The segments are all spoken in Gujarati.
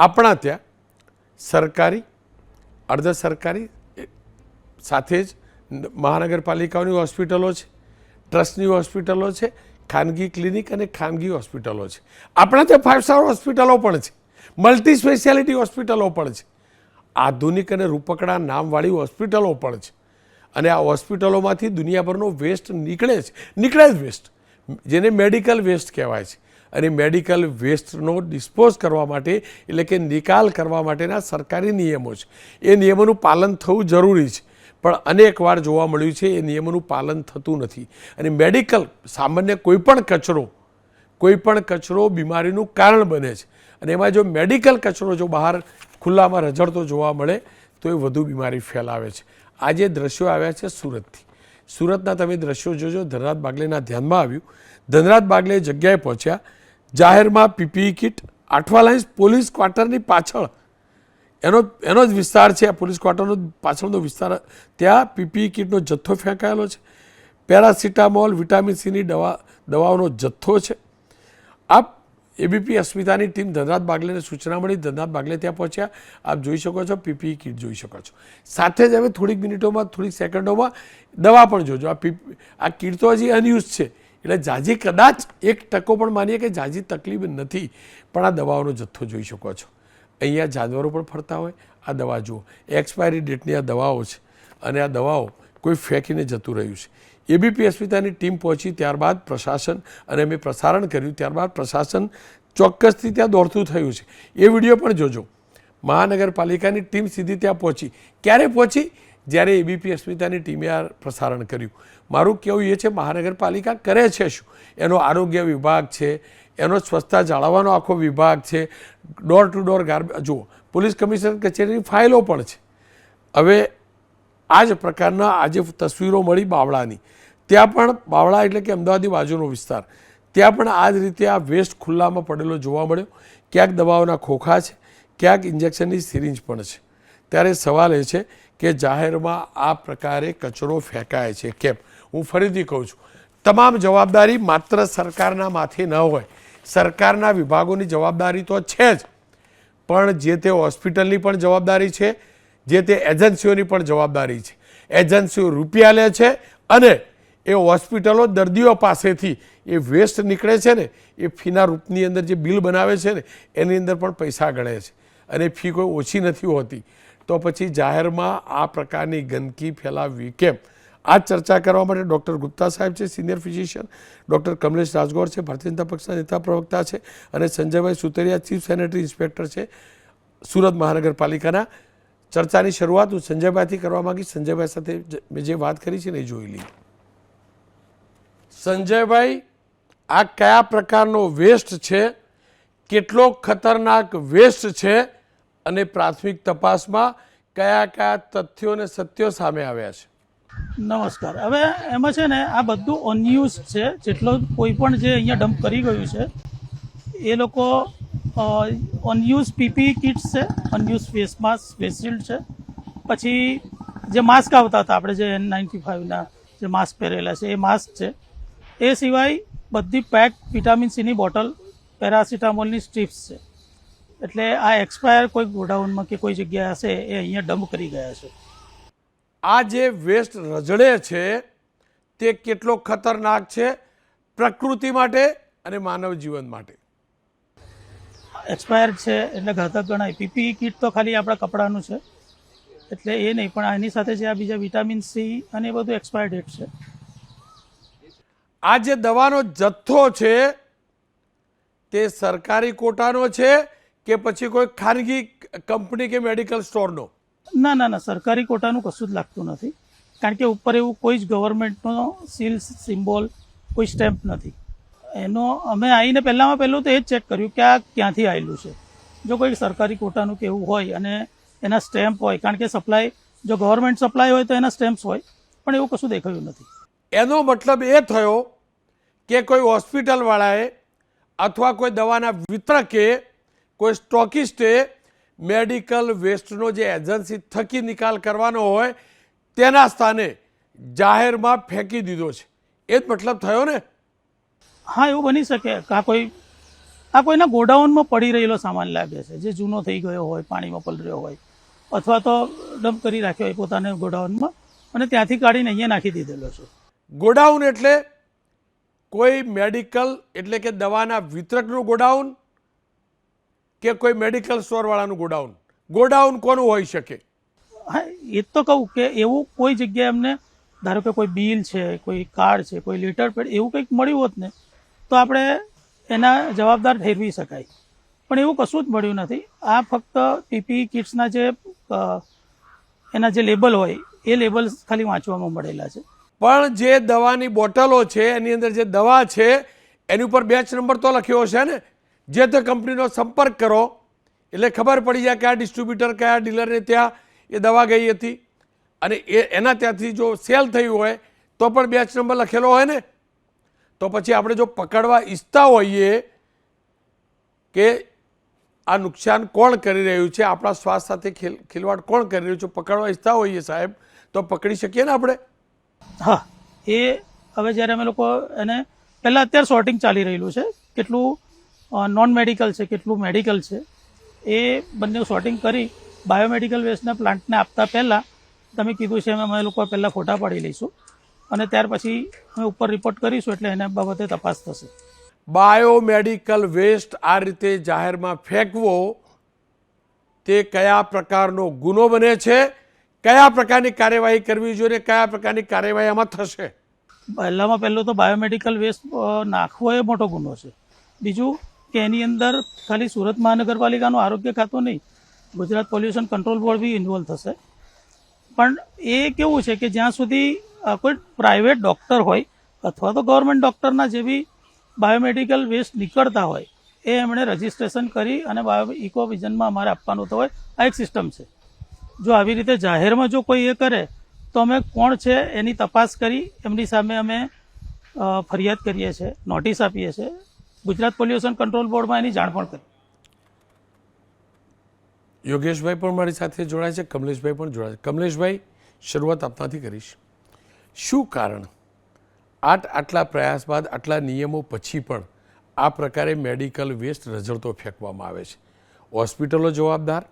આપણા ત્યાં સરકારી અર્ધ સરકારી સાથે જ મહાનગરપાલિકાઓની હોસ્પિટલો છે, ટ્રસ્ટની હોસ્પિટલો છે, ખાનગી ક્લિનિક અને ખાનગી હોસ્પિટલો છે. આપણા ત્યાં ફાઇવ સ્ટાર હોસ્પિટલો પણ છે મલ્ટી સ્પેશિયાલિટી હોસ્પિટલો પણ છે, આધુનિક અને રૂપકડા નામવાળી હોસ્પિટલો પણ છે. અને આ હોસ્પિટલોમાંથી દુનિયાભરનો વેસ્ટ નીકળે છે નીકળે જ વેસ્ટ જેને મેડિકલ વેસ્ટ કહેવાય છે. અને મેડિકલ વેસ્ટનો ડિસ્પોઝ કરવા માટે, એટલે કે નિકાલ કરવા માટેના સરકારી નિયમો છે. એ નિયમોનું પાલન થવું જરૂરી છે. પણ અનેકવાર જોવા મળ્યું છે, એ નિયમોનું પાલન થતું નથી. અને મેડિકલ, સામાન્ય કોઈપણ કચરો કોઈપણ કચરો બીમારીનું કારણ બને છે. અને એમાં જો મેડિકલ કચરો જો બહાર ખુલ્લામાં રઝળતો જોવા મળે, તો એ વધુ બીમારી ફેલાવે છે. આજે દ્રશ્યો આવ્યા છે સુરતથી. સુરતના તમે દ્રશ્યો જોજો. ધનરાજ બાગલેના ધ્યાનમાં આવ્યું. ધનરાજ બાગલે જગ્યાએ પહોંચ્યા. જાહેરમાં PPE kit, Athwa lines police ક્વાર્ટરની પાછળ. એનો એનો જ વિસ્તાર છે, આ પોલીસ ક્વાર્ટરનો પાછળનો વિસ્તાર. ત્યાં પીપીઈ કિટનો જથ્થો ફેંકાયેલો છે. પેરાસિટામોલ, વિટામિન સીની દવા, દવાઓનો જથ્થો છે. આપ એબીપી અસ્મિતાની ટીમ ધનરાજ બાગલેને સૂચના મળી. ધનરાજ બાગલે ત્યાં પહોંચ્યા. આપ જોઈ શકો છો, પીપીઈ કિટ જોઈ શકો છો. સાથે જ હવે થોડીક મિનિટોમાં, થોડીક સેકન્ડોમાં દવા પણ જોજો. આ પીપી, આ કિટ તો હજી અનયુઝ છે. એટલે જાજી કદાચ એક ટકો પણ માનીએ કે જાજી તકલીફ નથી, પણ આ દવાઓનો જથ્થો જોઈ શકો છો. અહીંયા જાનવરો પણ ફરતા હોય, આ દવા જુઓ. એક્સપાયરી ડેટની આ દવાઓ છે, અને આ દવાઓ કોઈ ફેંકીને જતું રહ્યું છે. એબીપી અસ્મિતાની ટીમ પહોંચી ત્યારબાદ પ્રશાસન, અને મેં પ્રસારણ કર્યું ત્યારબાદ પ્રશાસન ચોક્કસથી ત્યાં દોડતું થયું છે. એ વીડિયો પણ જોજો. મહાનગરપાલિકાની ટીમ સીધી ત્યાં પહોંચી. ક્યારે પહોંચી? જ્યારે એબીપી અસ્મિતાની ટીમે આ પ્રસારણ કર્યું. મારું કહેવું એ છે, મહાનગરપાલિકા કરે છે શું? એનો આરોગ્ય વિભાગ છે, એનો સ્વચ્છતા જાળવવાનો આખો વિભાગ છે ડોર ટુ ડોર ગાર્બેજ જુઓ, પોલીસ કમિશનર કચેરીની ફાઇલો પણ છે. હવે આ જ પ્રકારના આજે તસવીરો મળી બાવળાની. ત્યાં પણ બાવળા એટલે કે અમદાવાદની બાજુનો વિસ્તાર. ત્યાં પણ આ જ રીતે આ વેસ્ટ ખુલ્લામાં પડેલો જોવા મળ્યો. ક્યાંક દવાઓના ખોખા છે, ક્યાંક ઇન્જેક્શનની સિરિંજ પણ છે. ત્યારે સવાલ એ છે કે જાહેરમાં આ પ્રકારે કચરો ફેંકાય છે. કેમ? હું ફરીથી કહું છું, તમામ જવાબદારી માત્ર સરકારના માથે ન હોય. સરકારના વિભાગોની જવાબદારી તો છે જ. પણ જે તે હોસ્પિટલની પણ જવાબદારી છે, જે તે એજન્સીઓની પણ જવાબદારી છે. એજન્સીઓ રૂપિયા લે છે અને એ હોસ્પિટલો દર્દીઓ પાસેથી એ વેસ્ટ નીકળે છે ને, એ ફીના રૂપની અંદર જે બિલ બનાવે છે ને, એની અંદર પણ પૈસા ગણે છે. અને ફી કોઈ ઓછી નથી હોતી. તો પછી જાહેરમાં આ પ્રકારની ગંદકી ફેલાવવી કેમ? આ ચર્ચા કરવા માટે ડૉક્ટર ગુપ્તા સાહેબ છે, senior physician. Doctor Kamlesh Rajgor છે, ભારતીય જનતા પક્ષના નેતા પ્રવક્તા છે અને Sanjaybhai Sutariya, chief sanitary inspector છે સુરત મહાનગરપાલિકાના. ચર્ચાની શરૂઆત હું સંજયભાઈથી કરવા માગીશ. સંજયભાઈ સાથે મેં જે વાત કરી છે ને એ જોઈ લઈ સંજયભાઈ, આ કયા પ્રકારનો વેસ્ટ છે? કેટલો ખતરનાક વેસ્ટ છે? અને પ્રાથમિક તપાસમાં કયા કયા તથ્યો અને સત્યો સામે આવ્યા છે. નમસ્કાર. હવે એમાં છે ને આ બધું અનયુઝ છે. જેટલો કોઈ પણ જે અહીંયા ડમ્પ કરી ગયું છે, એ લોકો અનયુઝ પીપી કિટ્સ છે unused face mask face shield છે. પછી જે માસ્ક આવતા હતા, આપણે જે એન નાઇન્ટી ફાઇવના જે માસ્ક પહેરેલા છે, એ માસ્ક છે. એ સિવાય બધી પેક વિટામિન સીની બોટલ પેરાસિટામોલની સ્ટ્રીપ્સ છે. એટલે આ એક્સપાયર કોઈ ગોડાઉનમાં કે કોઈ જગ્યાએ હશે એ અહીંયા ડમ્પ કરી ગયા છે. આ જે વેસ્ટ રજડે છે તે કેટલો ખતરનાક છે પ્રકૃતિ માટે અને માનવ જીવન માટે? એક્સપાયર છે એટલે ઘાતક ગણાય. પીપીઈ કીટ તો ખાલી આપણા કપડાનું છે. એટલે એ નહીં પણ એની સાથે જે આ બીજા વિટામિન સી અને એ બધું એક્સપાયર ડેટ છે. આ જે દવાનો જથ્થો છે તે સરકારી કોટાનો છે કે પછી કોઈ ખાનગી કંપની કે મેડિકલ સ્ટોરનો? ના ના ના સરકારી કોટાનું કશું જ લાગતું નથી. કારણ કે ઉપર એવું કોઈ જ ગવર્મેન્ટનો સીલ સિમ્બોલ કોઈ સ્ટેમ્પ નથી. એનો અમે આવીને પહેલાંમાં પહેલું તો એ જ ચેક કર્યું કે આ ક્યાંથી આવેલું છે. જો કોઈ સરકારી કોટાનું કે એવું હોય અને એના સ્ટેમ્પ હોય કારણ કે સપ્લાય જો ગવર્મેન્ટ સપ્લાય હોય તો એના સ્ટેમ્પ્સ હોય પણ એવું કશું દેખાયું નથી. એનો મતલબ એ થયો કે કોઈ હોસ્પિટલવાળાએ અથવા કોઈ દવાના વિતરકે કોઈ સ્ટોકિસ્ટે મેડિકલ વેસ્ટનો જે એજન્સી થકી નિકાલ કરવાનો હોય તેના સ્થાને જાહેરમાં ફેંકી દીધો છે. એ જ મતલબ થયો ને? હા એવું બની શકે. કાં કોઈ આ કોઈના ગોડાઉનમાં પડી રહેલો સામાન લાગે છે જે જૂનો થઈ ગયો હોય પાણીમાં પલળ્યો હોય અથવા તો ડમ્પ કરી રાખ્યો હોય પોતાને ગોડાઉનમાં અને ત્યાંથી કાઢીને અહીંયા નાખી દીધેલો છે. ગોડાઉન એટલે કોઈ મેડિકલ એટલે કે દવાના વિતરકનું ગોડાઉન કે કોઈ મેડિકલ સ્ટોરવાળાનું ગોડાઉન? ગોડાઉન કોનું હોઈ શકે? હા એ તો કહું કે એવું કોઈ જગ્યાએ અમને ધારો કે કોઈ બિલ છે કોઈ કાર્ડ છે કોઈ લેટર પેડ એવું કંઈક મળ્યું હોત ને તો આપણે એના જવાબદાર ઠેરવી શકાય. પણ એવું કશું જ મળ્યું નથી. આ ફક્ત પીપી કિટ્સના જે એના જે લેબલ હોય એ લેબલ ખાલી વાંચવામાં મળેલા છે. પણ જે દવાની બોટલો છે એની અંદર જે દવા છે એની ઉપર બેચ નંબર તો લખ્યો છે ને? જે તે કંપનીનો સંપર્ક કરો, એટલે ખબર પડી જાય કયા ડિસ્ટ્રીબ્યુટર કયા ડીલરને ત્યાં એ દવા ગઈ હતી. અને એ, એના ત્યાંથી જો સેલ થયું હોય, તો પણ બેચ નંબર લખેલો હોય ને? તો પછી આપણે જો પકડવા ઈચ્છતા હોઈએ કે આ નુકસાન કોણ કરી રહ્યું છે, આપણા શ્વાસ સાથે ખેલ, ખિલવાડ કોણ કરી રહ્યું છે, પકડવા ઈચ્છતા હોઈએ સાહેબ, તો પકડી શકીએ ને આપણે? હા, એ હવે જ્યારે અમે લોકો એને, પહેલાં અત્યારે સોર્ટિંગ ચાલી રહેલું છે, કેટલું નોન મેડિકલ છે કેટલું મેડિકલ છે એ બંને સોર્ટિંગ કરી બાયોમેડિકલ વેસ્ટના પ્લાન્ટને આપતા પહેલાં તમે કીધું છે એમ અમે લોકો પહેલાં ફોટા પાડી લઈશું અને ત્યાર પછી અમે ઉપર રિપોર્ટ કરીશું એટલે એના બાબતે તપાસ થશે. બાયોમેડિકલ વેસ્ટ આ રીતે જાહેરમાં ફેંકવો તે કયા પ્રકારનો ગુનો બને છે કયા પ્રકારની કાર્યવાહી કરવી જોઈએ અને કયા પ્રકારની કાર્યવાહી આમાં થશે? પહેલામાં પહેલું તો બાયોમેડિકલ વેસ્ટ નાખવો એ મોટો ગુનો છે. બીજું કે એની અંદર ખાલી સુરત મહાનગરપાલિકાનું આરોગ્ય ખાતું નહીં, Gujarat pollution control board be involve થશે. પણ એ કેવું છે કે જ્યાં સુધી કોઈ પ્રાઇવેટ ડૉક્ટર હોય અથવા તો ગવર્મેન્ટ ડૉક્ટરના જે બી બાયોમેડિકલ વેસ્ટ નીકળતા હોય, એ એમણે રજિસ્ટ્રેશન કરી અને બાયો ઇકોવિઝનમાં અમારે આપવાનું તો હોય. આ એક સિસ્ટમ છે. જો આવી રીતે જાહેરમાં જો કોઈ એ કરે, તો અમે કોણ છે એની તપાસ કરી, એમની સામે અમે ફરિયાદ કરીએ છીએ નોટિસ આપીએ છીએ. ગુજરાત પોલ્યુશન કંટ્રોલ બોર્ડમાં એની જાણ પણ કરી. યોગેશભાઈ પણ મારી સાથે જોડાય છે, કમલેશભાઈ પણ જોડાય છે. કમલેશભાઈ, શરૂઆત આપનાથી કરીશ. શું કારણ? આટ આટલા પ્રયાસ બાદ, આટલા નિયમો પછી પણ આ પ્રકારે મેડિકલ વેસ્ટ રઝળતો ફેંકવામાં આવે છે. હોસ્પિટલો જવાબદાર,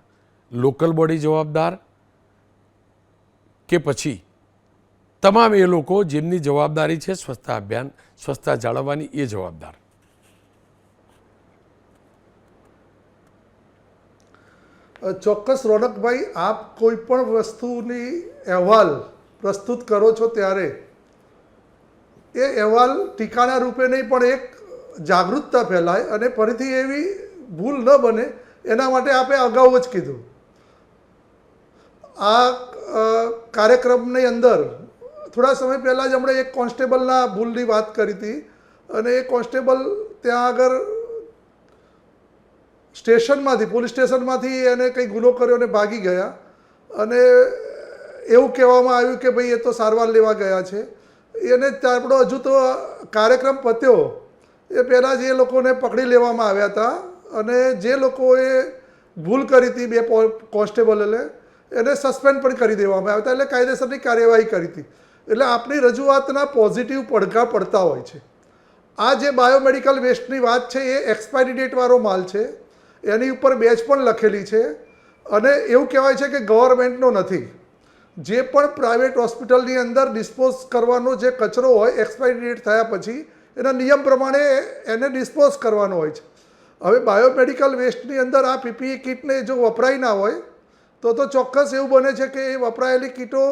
લોકલ બોડી જવાબદાર કે પછી તમામ એ લોકો જેમની જવાબદારી છે સ્વચ્છતા અભિયાન, સ્વચ્છતા જાળવવાની એ જવાબદાર. ચોક્કસ રોનકભાઈ આપ કોઈ પણ વસ્તુની અહેવાલ પ્રસ્તુત કરો છો ત્યારે, એ અહેવાલ ટીકાના રૂપે નહીં, પણ એક જાગૃતતા ફેલાય અને ફરીથી એવી ભૂલ ન બને, એના માટે આપે અગાઉ જ કીધું. આ કાર્યક્રમની અંદર થોડા સમય પહેલાં જ હમણાં એક કોન્સ્ટેબલના ભૂલની વાત કરી હતી અને એ કોન્સ્ટેબલ ત્યાં આગળ સ્ટેશનમાંથી, પોલીસ સ્ટેશનમાંથી એને કંઈ ગુનો કર્યો અને ભાગી ગયા. અને એવું કહેવામાં આવ્યું કે ભાઈ એ તો સારવાર લેવા ગયા છે. એને આપણો હજુ તો કાર્યક્રમ પત્યો. એ પહેલાં જ એ લોકોને પકડી લેવામાં આવ્યા હતા. અને જે લોકોએ ભૂલ કરી હતી બે કોન્સ્ટેબલે એને સસ્પેન્ડ પણ કરી દેવામાં આવ્યા હતા. એટલે કાયદેસરની કાર્યવાહી કરી હતી. એટલે આપણી રજૂઆતના પોઝિટિવ પડઘા પડતા હોય છે. આ જે બાયોમેડિકલ વેસ્ટની વાત છે, એ એક્સપાયરી ડેટવાળો માલ છે. એની ઉપર બેચ પણ લખેલી છે. અને એવું કહેવાય છે કે ગવર્મેન્ટનો નથી. જે પણ પ્રાઇવેટ હોસ્પિટલની અંદર ડિસ્પોઝ કરવાનો જે કચરો હોય, એક્સપાયરી ડેટ થયા પછી, એના નિયમ પ્રમાણે એને ડિસ્પોઝ કરવાનો હોય છે. હવે બાયોમેડિકલ વેસ્ટની અંદર આ પીપીઈ કિટને જો વપરાય ના હોય, તો તો ચોક્કસ એવું બને છે કે એ વપરાયેલી કીટો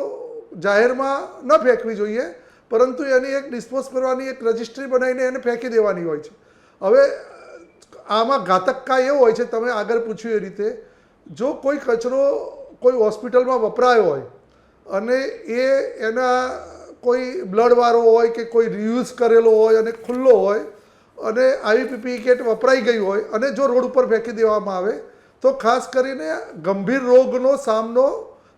જાહેરમાં ન ફેંકવી જોઈએ, પરંતુ એની એક ડિસ્પોઝ કરવાની એક રજિસ્ટ્રી બનાવીને એને ફેંકી દેવાની હોય છે. હવે આમાં ઘાતકતા એવું હોય છે, તમે આગળ પૂછ્યું એ રીતે, જો કોઈ કચરો કોઈ હોસ્પિટલમાં વપરાયો હોય અને એ એના કોઈ બ્લડવાળો હોય કે કોઈ રિયુઝ કરેલો હોય અને ખુલ્લો હોય અને આવી પીપી કિટ વપરાઈ ગઈ હોય અને જો રોડ ઉપર ફેંકી દેવામાં આવે, તો ખાસ કરીને ગંભીર રોગનો સામનો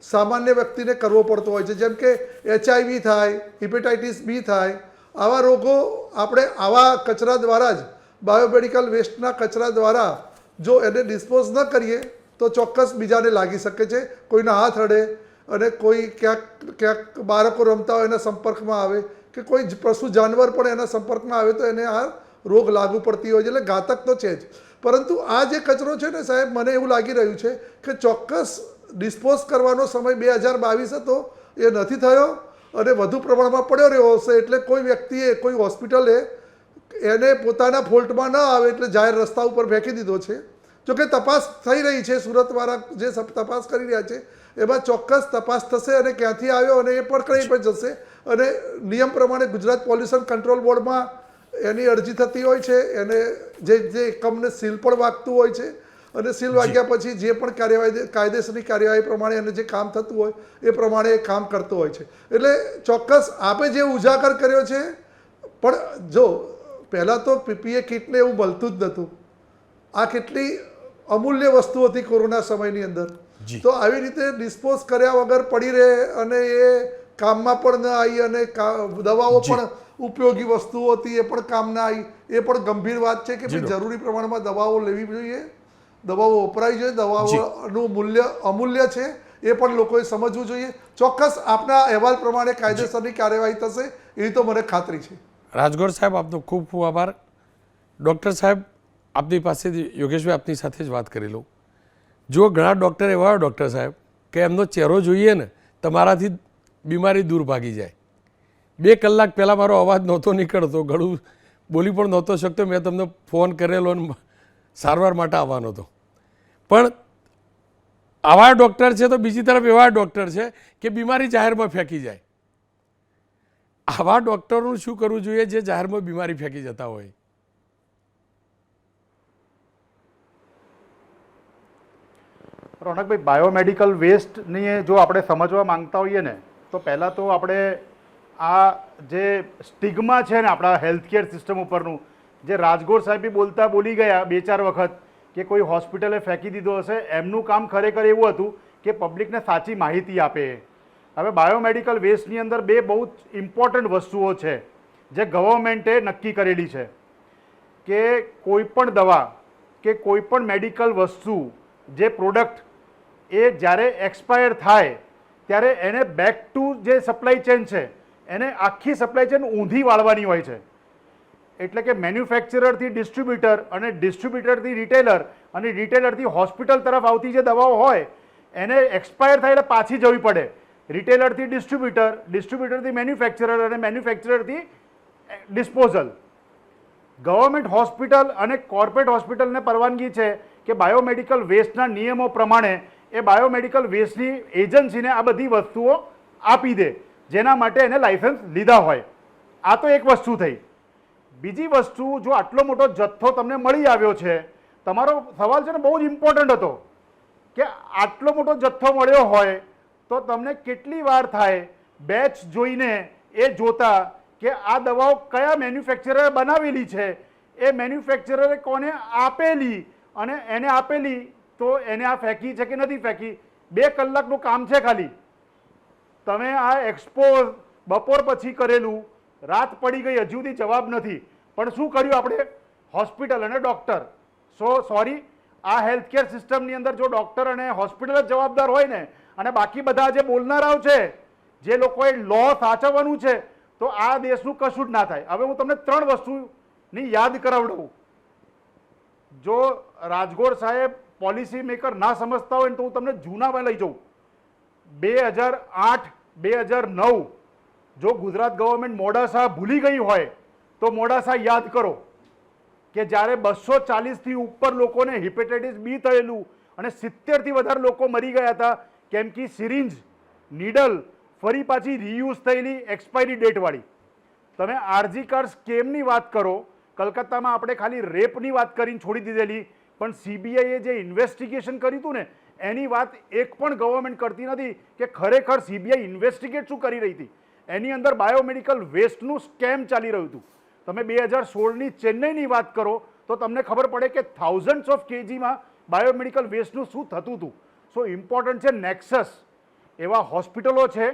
સામાન્ય વ્યક્તિને કરવો પડતો હોય છે. જેમ કે એચઆઈવી થાય, હિપેટાઇટિસ બી થાય, આવા રોગો આપણે આવા કચરા દ્વારા જ બાયોમેડિકલ વેસ્ટના કચરા દ્વારા જો એને ડિસ્પોઝ ન કરીએ, તો ચોક્કસ બીજાને લાગી શકે છે, કોઈના હાથ અડે અને કોઈ ક્યાંક ક્યાંક બાળકો રમતા હોય એના સંપર્કમાં આવે કે કોઈ પશુ જાનવર પણ એના સંપર્કમાં આવે તો એને આ રોગ લાગુ પડતી હોય છે, એટલે ઘાતક તો છે જ. પરંતુ આ જે કચરો છે ને સાહેબ, મને એવું લાગી રહ્યું છે કે ચોક્કસ ડિસ્પોઝ કરવાનો સમય બે હજાર બાવીસ હતો, એ નથી થયો અને વધુ પ્રમાણમાં પડ્યો રહ્યો હશે, એટલે કોઈ વ્યક્તિએ, કોઈ હોસ્પિટલે એને પોતાના ફોલ્ટમાં ન આવે એટલે જાહેર રસ્તા ઉપર ફેંકી દીધો છે. જોકે તપાસ થઈ રહી છે સુરતવાળા જે તપાસ કરી રહ્યા છે એમાં ચોક્કસ તપાસ થશે અને ક્યાંથી આવ્યો અને એ પણ કઈ પણ જશે. અને નિયમ પ્રમાણે ગુજરાત પોલ્યુશન કંટ્રોલ બોર્ડમાં એની અરજી થતી હોય છે એને જે જે એકમને સીલ પણ વાગતું હોય છે અને સીલ વાગ્યા પછી જે પણ કાર્યવાહી કાયદેસરની કાર્યવાહી પ્રમાણે એને જે કામ થતું હોય એ પ્રમાણે એ કામ કરતો હોય છે. એટલે ચોક્કસ આપે જે ઉજાગર કર્યો છે પણ જો પહેલાં તો પીપીએ કીટને એવું મળતું જ નહોતું. આ કેટલી અમૂલ્ય વસ્તુ હતી કોરોના સમયની અંદર. તો આવી રીતે ડિસ્પોઝ કર્યા વગર પડી રહે અને એ કામમાં પણ ન આવી અને દવાઓ પણ ઉપયોગી વસ્તુઓ હતી એ પણ કામ ના આવી. એ પણ ગંભીર વાત છે કે ભાઈ જરૂરી પ્રમાણમાં દવાઓ લેવી જોઈએ. દવાઓ વપરાવી જોઈએ. દવાઓનું મૂલ્ય અમૂલ્ય છે એ પણ લોકોએ સમજવું જોઈએ. ચોક્કસ આપના અહેવાલ પ્રમાણે કાયદેસરની કાર્યવાહી થશે એવી તો મને ખાતરી છે. રાજગોર સાહેબ, આપનો ખૂબ ખૂબ આભાર. ડૉક્ટર સાહેબ, આપની પાસેથી યોગેશભાઈ આપની સાથે જ વાત કરી લઉં. જો ઘણા ડૉક્ટર એવા હોય ડૉક્ટર સાહેબ, કે એમનો ચહેરો જોઈએ ને, તમારાથી બીમારી દૂર ભાગી જાય. બે કલાક પહેલાં મારો અવાજ નહોતો નીકળતો ઘણું બોલી પણ નહોતો શકતો, મેં તમને ફોન કરેલો અને સારવાર માટે આવવાનો હતો. પણ આવા ડૉક્ટર છે તો બીજી તરફ એવા ડૉક્ટર છે કે બીમારી જાહેરમાં ફેંકી જાય. આવા ડૉક્ટરનું શું કરવું જોઈએ જે જાહેરમાં બીમારી ફેંકી જતા હોય? રોનકભાઈ બાયોમેડિકલ વેસ્ટની જો આપણે સમજવા માંગતા હોઈએ ને, તો પહેલાં તો આપણે આ જે સ્ટિગ્મા છે ને આપણા હેલ્થકેર સિસ્ટમ ઉપરનું, જે રાજગોર સાહેબ બોલતા બોલી ગયા બે ચાર વખત કે કોઈ હોસ્પિટલે ફેંકી દીધો હશે, એમનું કામ ખરેખર એવું હતું કે પબ્લિકને સાચી માહિતી આપે. હવે બાયોમેડિકલ વેસ્ટની અંદર બે બહુ જ ઇમ્પોર્ટન્ટ વસ્તુઓ છે, જે ગવર્મેન્ટે નક્કી કરેલી છે કે કોઈ પણ દવા કે કોઈપણ મેડિકલ વસ્તુ જે પ્રોડક્ટ એ જ્યારે એક્સપાયર થાય, ત્યારે એને બેક ટુ જે સપ્લાય ચેન છે, એને આખી સપ્લાય ચેન ઊંધી વાળવાની હોય છે. એટલે કે મેન્યુફેક્ચરરથી ડિસ્ટ્રીબ્યુટર અને ડિસ્ટ્રીબ્યુટરથી રિટેલર અને રિટેલરથી હોસ્પિટલ તરફ આવતી જે દવાઓ હોય, એને એક્સપાયર થાય એટલે પાછી જવી પડે. રિટેલરથી ડિસ્ટ્રીબ્યુટર ડિસ્ટ્રીબ્યુટરથી મેન્યુફેક્ચરર અને મેન્યુફેક્ચરરથી ડિસ્પોઝલ ગવર્મેન્ટ હોસ્પિટલ અને કોર્પોરેટ હોસ્પિટલને પરવાનગી છે કે બાયોમેડિકલ વેસ્ટના નિયમો પ્રમાણે એ બાયોમેડિકલ વેસ્ટની એજન્સીને આ બધી વસ્તુઓ આપી દે, જેના માટે એને લાઇસન્સ લીધા હોય. આ તો એક વસ્તુ થઈ. બીજી વસ્તુ, જો આટલો મોટો જથ્થો તમને મળી આવ્યો છે, તમારો સવાલ છે ને બહુ જ ઇમ્પોર્ટન્ટ હતો, કે આટલો મોટો જથ્થો મળ્યો હોય તો તમને કેટલી વાર થાય બેચ જોઈને એ જોતા કે આ દવાઓ કયા મેન્યુફેક્ચરરે બનાવેલી છે? એ મેન્યુફેક્ચરરે કોને આપેલી? અને એને આપેલી તો એને આ ફેંકી છે કે નથી ફેંકી? બે કલાકનું કામ છે ખાલી. તમે આ એક્સપોઝ બપોર પછી કરેલું, રાત પડી ગઈ, હજુ સુધી જવાબ નથી. પણ શું કર્યું આપણે? હોસ્પિટલ અને ડૉક્ટર. સો સોરી આ હેલ્થકેર સિસ્ટમની અંદર જો ડૉક્ટર અને હોસ્પિટલ જ જવાબદાર હોય ને અને બાકી બધા જે બોલનારાઓ છે, જે લોકોએ લો સાચવવાનું છે, તો આ દેશનું કશું જ ના થાય. હવે હું તમને ત્રણ વસ્તુની યાદ કરાવડું જો રાજગોર સાહેબ પોલિસી મેકર ના સમજતા હોય તો હું તમને જૂનામાં લઈ જાઉં. બે હજાર આઠ, બે હજાર નવ, જો ગુજરાત ગવર્મેન્ટ મોડાસા ભૂલી ગઈ હોય, તો મોડાસા યાદ કરો કે જ્યારે બસો ચાલીસથી ઉપર લોકોને હિપેટાઇટિસ બી થયેલું અને સિત્તેરથી વધારે લોકો મરી ગયા હતા કેમ કે સિરિંજ નીડલ ફરી પાછી રીયુઝ થયેલી એક્સપાયરી ડેટવાળી તમે આરજી કાર સ્કેમની વાત કરો? કલકત્તામાં આપણે ખાલી રેપની વાત કરીને છોડી દીધેલી, પણ સીબીઆઈએ જે ઇન્વેસ્ટિગેશન કર્યું હતું ને, એની વાત એક પણ ગવર્મેન્ટ કરતી નથી કે ખરેખર સીબીઆઈ ઇન્વેસ્ટિગેટ શું કરી રહી હતી. એની અંદર બાયોમેડિકલ વેસ્ટનું સ્કેમ ચાલી રહ્યું હતું. તમે બે હજાર સોળની ચેન્નઈની વાત કરો, તો તમને ખબર પડે કે થાઉઝન્ડ્સ ઓફ કેજીમાં બાયોમેડિકલ વેસ્ટનું શું થતું હતું. સો ઇમ્પોર્ટન્ટ છે નેક્સસ એવા હોસ્પિટલો છે,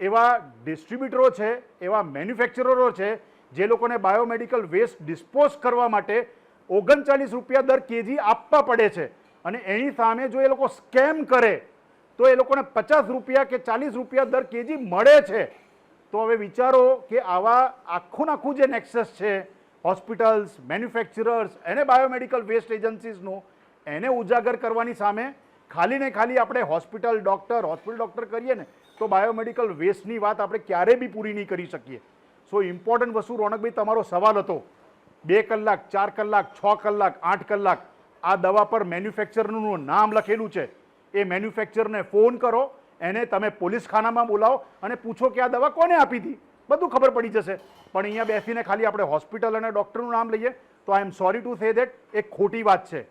એવા ડિસ્ટ્રીબ્યુટરો છે, એવા મેન્યુફેક્ચરરો છે, જે લોકોને બાયોમેડિકલ વેસ્ટ ડિસ્પોઝ કરવા માટે ઓગણચાલીસ રૂપિયા દર કેજી આપવા પડે છે. અને એની સામે જો એ લોકો સ્કેમ કરે, તો એ લોકોને પચાસ રૂપિયા કે ચાલીસ રૂપિયા દર કેજી મળે છે. તો હવે વિચારો કે આવા આખું આખું જે નેક્સસ છે, હોસ્પિટલ્સ, મેન્યુફેક્ચરર્સ, એને બાયોમેડિકલ વેસ્ટ એજન્સીસનું, એને ઉજાગર કરવાની સામે ખાલી ને ખાલી આપણે હોસ્પિટલ ડૉક્ટર હોસ્પિટલ ડૉક્ટર કરીએ ને, તો બાયોમેડિકલ વેસ્ટની વાત આપણે ક્યારેય બી પૂરી નહીં કરી શકીએ. સો ઇમ્પોર્ટન્ટ વસ્તુ રોનકભાઈ, તમારો સવાલ હતો. બે કલાક, ચાર કલાક, છ કલાક, આઠ કલાક, આ દવા પર મેન્યુફેક્ચરનું નામ લખેલું છે. એ મેન્યુફેક્ચરને ફોન કરો, એને તમે પોલીસ ખાનામાં બોલાવો અને પૂછો કે આ દવા કોને આપી હતી. બધું ખબર પડી જશે. પણ અહીંયા બેસીને ખાલી આપણે હોસ્પિટલ અને ડૉક્ટરનું નામ લઈએ, તો I am sorry to say that એક ખોટી વાત છે.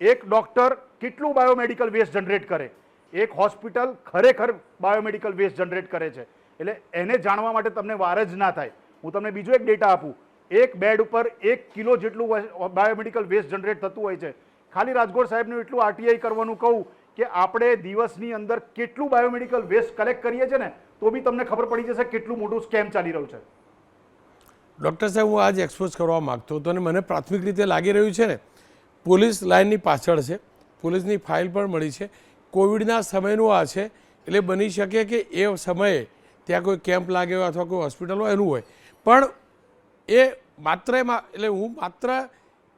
એક ડૉક્ટર કેટલું બાયોમેડિકલ વેસ્ટ જનરેટ કરે? એક હોસ્પિટલ ખરેખર બાયોમેડિકલ વેસ્ટ જનરેટ કરે છે. એટલે એને જાણવા માટે તમને વાર જ ના થાય. હું તમને બીજો એક ડેટા આપું. એક બેડ ઉપર એક કિલો જેટલું બાયોમેડિકલ વેસ્ટ જનરેટ થતું હોય છે. ખાલી રાજગોર સાહેબનું એટલું આરટીઆઈ કરવાનું કહું કે આપણે દિવસની અંદર કેટલું બાયોમેડિકલ વેસ્ટ કલેક્ટ કરીએ છીએ ને, તો બી તમને ખબર પડી જશે કેટલું મોટું સ્કેમ ચાલી રહ્યું છે. ડૉક્ટર સાહેબ, હું આજ એક્સપોઝ કરવા માગતો હતો અને મને પ્રાથમિક રીતે લાગી રહ્યું છે ને પોલીસ લાઇનની પાછળ છે. પોલીસની ફાઇલ પણ મળી છે. કોવિડના સમયનું આ છે, એટલે બની શકે કે એ સમયે ત્યાં કોઈ કેમ્પ લાગે હોય અથવા કોઈ હોસ્પિટલ હોય, એનું હોય. પણ એ માત્ર એટલે હું માત્ર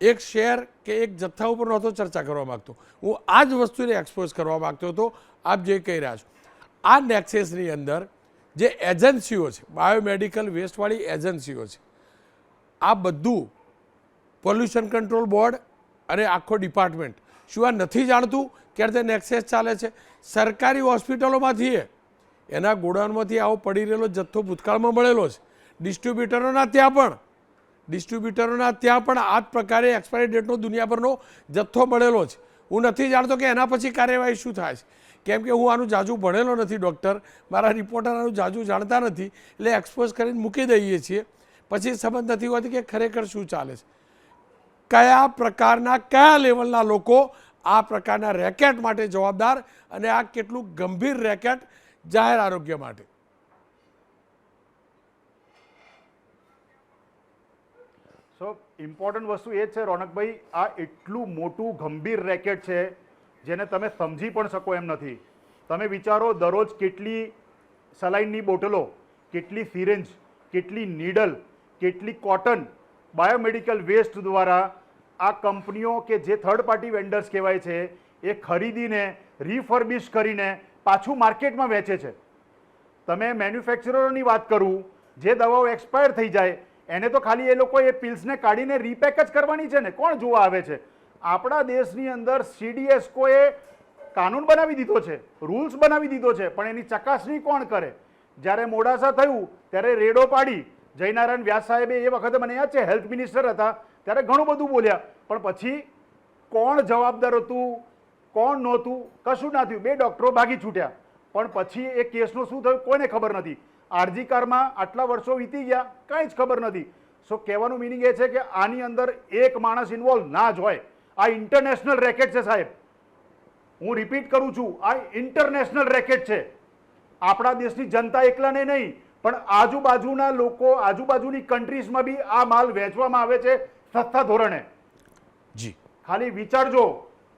એક શેર કે એક જથ્થા ઉપર નહોતો ચર્ચા કરવા માગતો. હું આ જ વસ્તુને એક્સપોઝ કરવા માગતો હતો. આપ જે કહી રહ્યા છો. આ નેક્સેસની અંદર જે એજન્સીઓ છે, બાયોમેડિકલ વેસ્ટવાળી એજન્સીઓ છે, આ બધું પોલ્યુશન કંટ્રોલ બોર્ડ અને આખો ડિપાર્ટમેન્ટ. શું આ નથી જાણતું ક્યારે તેને એક્સેસ ચાલે છે? સરકારી હોસ્પિટલોમાંથી એ. એના ગોડાઉનમાંથી આવો પડી રહેલો જથ્થો ભૂતકાળમાં મળેલો છે. ડિસ્ટ્રીબ્યુટરોના ત્યાં પણ. ડિસ્ટ્રીબ્યુટરોના ત્યાં પણ આ જ પ્રકારે એક્સપાયરી ડેટનો દુનિયાભરનો જથ્થો મળેલો છે. હું નથી જાણતો કે એના પછી કાર્યવાહી શું થાય છે. કેમ કે હું આનું જાજુ ભણેલો નથી ડૉક્ટર મારા રિપોર્ટર આનું જાજુ જાણતા નથી. એટલે એક્સપોઝ કરીને મૂકી દઈએ છીએ. પછી સંબંધ નથી હોતી કે ખરેખર શું ચાલે છે. કયા પ્રકારના, કયા લેવલના લોકો આ પ્રકારના રેકેટ માટે જવાબદાર અને આ કેટલું ગંભીર રેકેટ જાહેર આરોગ્ય માટે? સો ઇમ્પોર્ટન્ટ વસ્તુ એ છે, રોનકભાઈ, આ એટલું મોટું ગંભીર રેકેટ છે, જેને તમે સમજી પણ શકો એમ નથી. તમે વિચારો, દરરોજ કેટલી સલાઈનની બોટલો, કેટલી સિરેન્જ કેટલી નીડલ કેટલી કોટન બાયોમેડિકલ વેસ્ટ દ્વારા આ કંપનીઓ કે જે થર્ડ પાર્ટી વેન્ડર્સ કહેવાય છે, એ ખરીદીને રિફર્બિશ કરીને પાછું માર્કેટમાં વેચે છે. તમે મેન્યુફેક્ચરરોની વાત કરું, જે દવાઓ એક્સપાયર થઈ જાય, એને તો ખાલી એ લોકો એ પિલ્સને કાઢીને રીપેક જ કરવાની છે ને? કોણ જોવા આવે છે? આપણા દેશની અંદર સીડીએસકોએ કાનૂન બનાવી દીધો છે રૂલ્સ બનાવી દીધો છે, પણ એની ચકાસણી કોણ કરે? જ્યારે મોડાસા થયું, ત્યારે રેડો પાડી જયનારાયણ વ્યાસ સાહેબે એ વખતે મને યાદ છે હેલ્થ મિનિસ્ટર હતા, ત્યારે ઘણું બધું બોલ્યા. પણ પછી કોણ જવાબદાર હતું, કોણ નહોતું, કશું ના થયું. બે ડૉક્ટરો ભાગી છૂટ્યા. પણ પછી એ કેસનું શું થયું કોઈને ખબર નથી. આરજી કારમાં આટલા વર્ષો વીતી ગયા, કાંઈ જ ખબર નથી. સો કહેવાનું મિનિંગ એ છે કે આની અંદર એક માણસ ઇન્વોલ્વ ના જ હોય. આ ઇન્ટરનેશનલ રેકેટ છે સાહેબ. હું રિપીટ કરું છું, આ ઇન્ટરનેશનલ રેકેટ છે. આપણા દેશની જનતા એકલાને નહીં પણ આજુબાજુના લોકો આજુબાજુની કન્ટ્રીઝમાં બી આ માલ વેચવામાં આવે છે સસ્તા ધોરણે. જી. ખાલી વિચારજો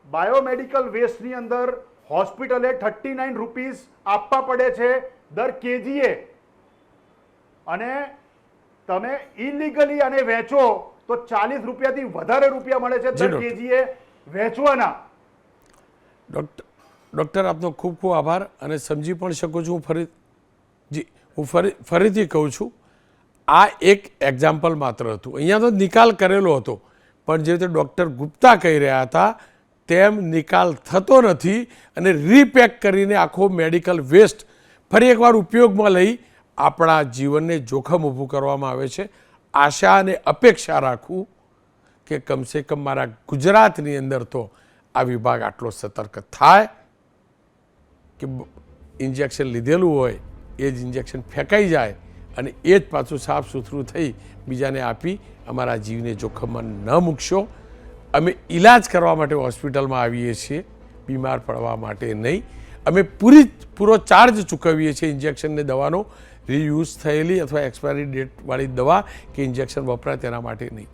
બાયોમેડિકલ વેસ્ટની અંદર હોસ્પિટલે થર્ટી નાઇન રૂપીસ આપવા પડે છે દર કેજીએ. અને તમે ઇલીગલી અને વેચો તો ચાલીસ રૂપિયાથી વધારે રૂપિયા મળે છે દર કેજીએ વેચવાના. ડૉક્ટર ડૉક્ટર આપનો ખૂબ ખૂબ આભાર અને સમજી પણ શકું છું હું ફરી હું ફરી, ફરીથી કહું છું, આ એક એક્ઝામ્પલ માત્ર હતું. અહીંયા તો નિકાલ કરેલો હતો, પણ જે રીતે ડૉક્ટર ગુપ્તા કહી રહ્યા હતા, તેમ નિકાલ થતો નથી અને રીપેક કરીને આખો મેડિકલ વેસ્ટ ફરી એકવાર ઉપયોગમાં લઈ આપણા જીવનને જોખમ ઊભું કરવામાં આવે છે. આશા અને અપેક્ષા રાખું કે કમસે કમ મારા ગુજરાતની અંદર તો આ વિભાગ આટલો સતર્ક થાય, કે ઇન્જેક્શન લીધેલું હોય એ જ ઇન્જેક્શન ફેંકાઈ જાય અને એ જ પાછું સાફ સુથરું થઈ બીજાને આપી અમારા જીવને જોખમમાં ન મૂકશો. અમે ઈલાજ કરવા માટે હોસ્પિટલમાં આવીએ છીએ, બીમાર પડવા માટે નહીં. અમે પૂરી પૂરો ચાર્જ ચૂકવીએ છીએ ઇન્જેક્શનને દવાનો રીયુઝ થયેલી અથવા એક્સપાયરી ડેટવાળી દવા કે ઇન્જેક્શન વપરાય તેના માટે નહીં.